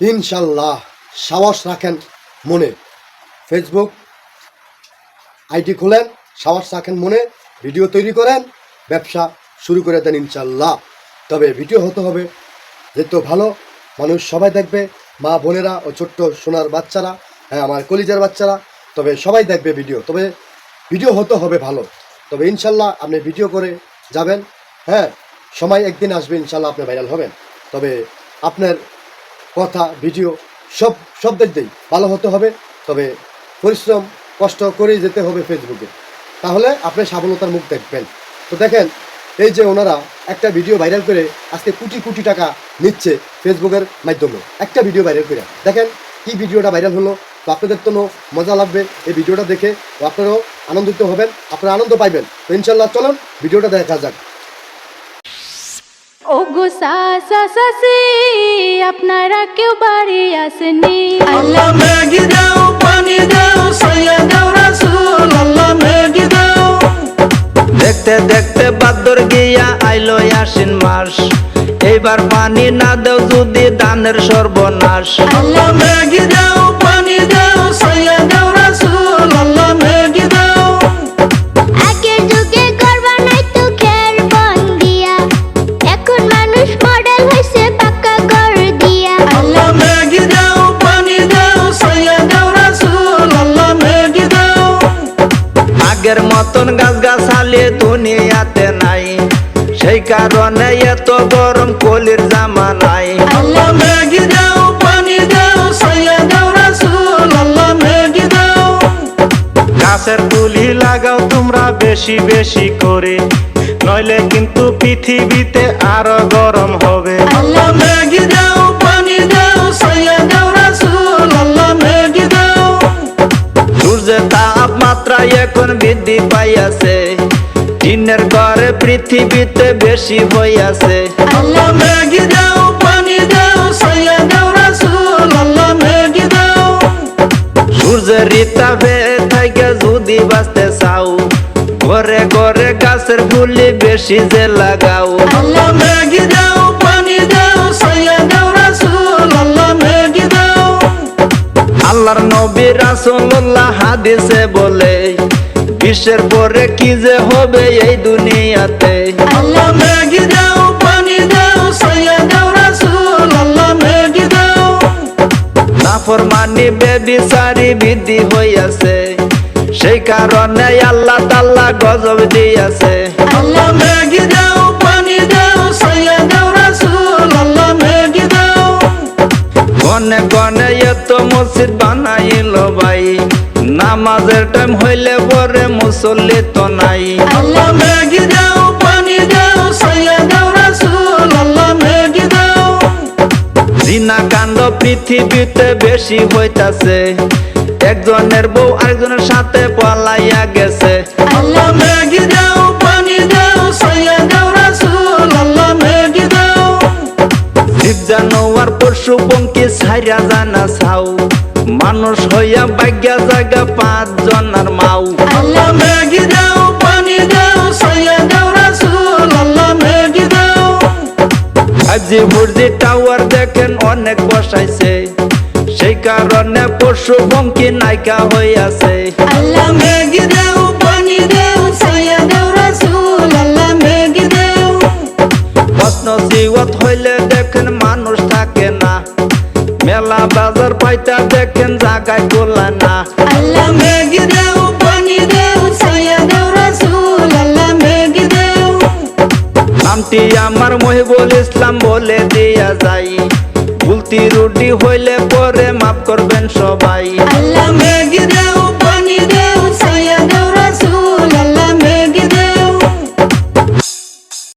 ইনশাল্লাহ সাহস রাখেন মনে। ফেসবুক আইডি খোলেন, সাহস রাখেন মনে, ভিডিও তৈরি করেন, ব্যবসা শুরু করে দেন ইনশাল্লাহ। তবে ভিডিও হতে হবে যেহেতু ভালো, মানুষ সবাই দেখবে, মা বোনেরা ও ছোট্ট সোনার বাচ্চারা হ্যাঁ আমার কলিজার বাচ্চারা, তবে সবাই দেখবে ভিডিও। তবে ভিডিও হতে হবে ভালো। তবে ইনশাল্লাহ আপনি ভিডিও করে যাবেন হ্যাঁ সময় একদিন আসবে, ইনশাল্লাহ আপনি ভাইরাল হবেন। তবে আপনার কথা, ভিডিও, সব সব দিয়েই। ভালো হতে হবে, তবে পরিশ্রম, কষ্ট করেই যেতে হবে ফেসবুকে তাহলে আপনি সাফল্যতার মুখ দেখবেন। তো দেখেন, এই যে ওনারা একটা ভিডিও ভাইরাল করে আজকে কোটি কোটি টাকা নিচ্ছে ফেসবুকের মাধ্যমে। একটা ভিডিও ভাইরাল করে। দেখেন, কি ভিডিওটা ভাইরাল হলো? তো আপনাদের তো মজা লাগবে এই ভিডিওটা দেখে। আপনারাও আনন্দিত হবেন, আপনারা আনন্দ পাইবেন। তো ইনশাল্লাহ চলুন, ভিডিওটা দেখা যাক। ওগো সাসা সাসি আপনারা কেউ বাড়ি আসেনি আল্লাহ ম্যাগি দাও পানি দাও সাইয়া দাও রাসূল আল্লাহ ম্যাগি দাও। দেখতে দেখতে বাদর গিয়া আইলো আশ্বিন মাস। এইবার পানি না দাও যদি দানের সর্বনাশ। আল্লাহ ম্যাগি দাও মতন গাছ গাছালি দুনিয়াতে নাই। সেই কারণে এত গরম কলির জামা নাই। আল্লাহ ম্যাগি দাও পানি দাও সাইয়া দাও রাসূল আল্লাহ ম্যাগি দাও। গাছের তুলি লাগাও তোমরা বেশি বেশি করে। নইলে কিন্তু পৃথিবীতে আরও গরম হবে। আল্লাহ ম্যাগি দাও পানি দাও সাইয়া দাও রাসূল আল্লাহ ম্যাগি দাও। সূর্যের তাপমাত্রা এখন বৃদ্ধি পাইয়াছে। দিনের ঘরে পৃথিবীতে বেশি হইয়াছে। আল্লাহ ম্যাগি দাও পানি দাও সাইয়া দাও রাসূল আল্লাহ ম্যাগি দাও। সূর্যের রিতাবে থেকে যদি বাঁচতে চাও ঘরে ঘরে গাছের ফুলি বেশি যে লাগাও। আল্লাহ ম্যাগি দাও আল্লাহর নবী রাসূলুল্লাহ হাদিসে বলে বিশ্বের পরে কি যে হবে এই দুনিয়াতে? আল্লাহ ম্যাগি দাও পানি দাও সাইয়া দাও রাসূল আল্লাহ ম্যাগি দাও। নাফরমানি বেবিচারি বৃদ্ধি হইয়াছে সেই কারণে আল্লাহ তাল্লা গজব দিয়াছে। আল্লাহ ম্যাগি দাও পানি দাও সাইয়া দাও রাসূল আল্লাহ ম্যাগি দাও। গনে গনে নামাজের টাইম হইলে পরে মুসল্লি তো নাই। আল্লাহ ম্যাগি দাও পানি দাও সাইয়া দাও রাসূল আল্লাহ ম্যাগি দাও। জিনা কাণ্ড পৃথিবীতে বেশি হইতাছে। একজনের বউ আরেকজনের সাথে পলাইয়া গেছে। আল্লাহ ম্যাগি দাও পানি দাও সাইয়া দাও রাসূল আল্লাহ ম্যাগি দাও। জীব জানোয়ার পশু পঙ্কি সাইরা জানা ছাও। মানুষ হইয়া বাগ্যা জাগা পাঁচ জনার মাউ। আল্লাহ ম্যাগি দাও পানি দাও সাইয়া দাও রাসূল আল্লাহ ম্যাগি দাও। আজি বুর্জি টাওয়ার দেখেন অনেক বসাইছে। সেই কারণে পশু বঙ্কি নাইকা হইয়াছে। আল্লাহ ম্যাগি দাও মেলা বাজার পাইতা দেখেন জাগায় গোলা না। আল্লাহ ম্যাগি দাও পানি দাও সাইয়া দাও রাসূল আল্লাহ ম্যাগি দাও। নামটি আমার মহিবুল ইসলাম বলে দিয়া যাই। ভুলতি রুটি হইলে পরে মাফ করবেন সবাই।